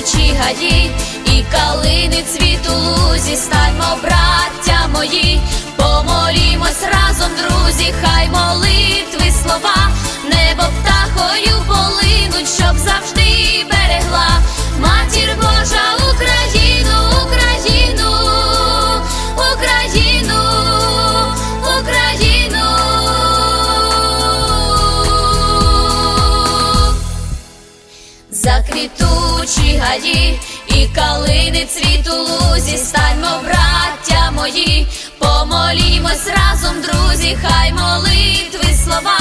заквітучі гаї і калини цвіту лузі, станьмо, браття мої, помолімось разом, друзі, хай молитви Заквітучі гаї і калини цвіту лузі, станьмо, браття мої, помолімось разом, друзі, хай молитви слова,